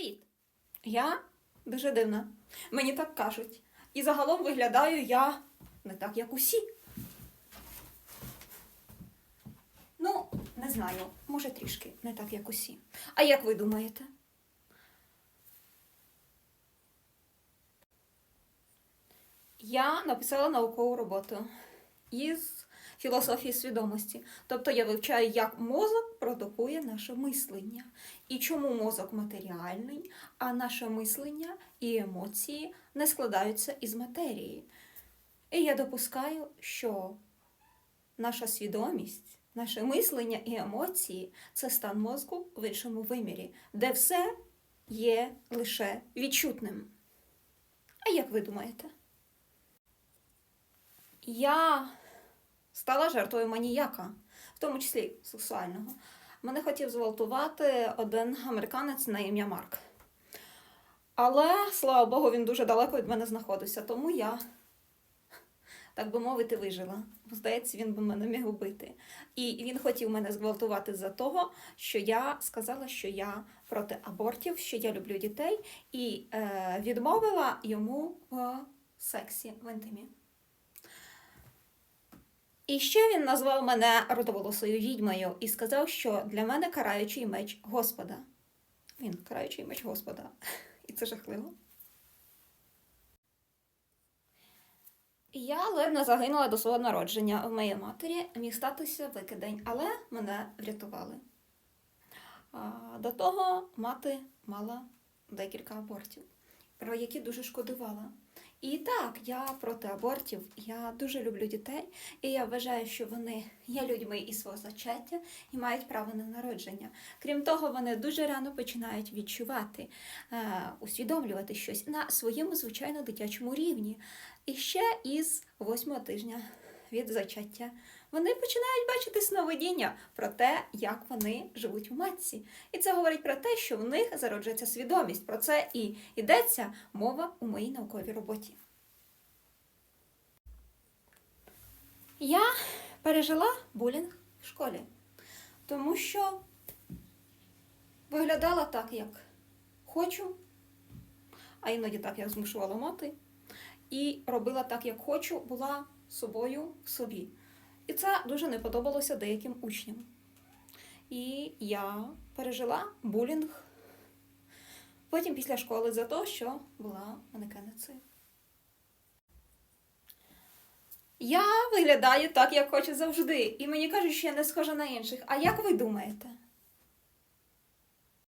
Привіт! Я дуже дивна. Мені так кажуть. І загалом виглядаю я не так, як усі. Ну, не знаю, може трішки не так, як усі. А як ви думаєте? Я написала наукову роботу із філософії свідомості. Тобто я вивчаю, як мозок продукує наше мислення. І чому мозок матеріальний, а наше мислення і емоції не складаються із матерії. І я допускаю, що наша свідомість, наше мислення і емоції це стан мозку в іншому вимірі, де все є лише відчутним. А як ви думаєте? Я стала жертвою маніяка, в тому числі сексуального. Мене хотів зґвалтувати один американець на ім'я Марк. Але, слава Богу, він дуже далеко від мене знаходився, тому я, так би мовити, вижила. Бо, здається, він би мене міг убити. І він хотів мене зґвалтувати за того, що я сказала, що я проти абортів, що я люблю дітей, і е, відмовила йому в сексі в інтимі. І ще він назвав мене родоволосою відьмою і сказав, що для мене караючий меч Господа. Він караючий меч Господа. І це жахливо. Я ледь загинула до свого народження. У моєї матері міг статися викидень, але мене врятували. До того мати мала декілька абортів, про які дуже шкодувала. І так, я проти абортів, я дуже люблю дітей, і я вважаю, що вони є людьми і свого зачаття і мають право на народження. Крім того, вони дуже рано починають відчувати, е, усвідомлювати щось на своєму звичайно дитячому рівні. І ще із восьмого тижня від зачаття вони починають бачити сновидіння про те, як вони живуть в матці. І це говорить про те, що в них зароджується свідомість. Про це і йдеться мова у моїй науковій роботі. Я пережила булінг в школі, тому що виглядала так, як хочу, а іноді так, як змушувала мати, і робила так, як хочу, була собою в собі. І це дуже не подобалося деяким учням. І я пережила булінг потім після школи за те, що була манекеницею. Я виглядаю так, як хочу завжди, і мені кажуть, що я не схожа на інших. А як ви думаєте?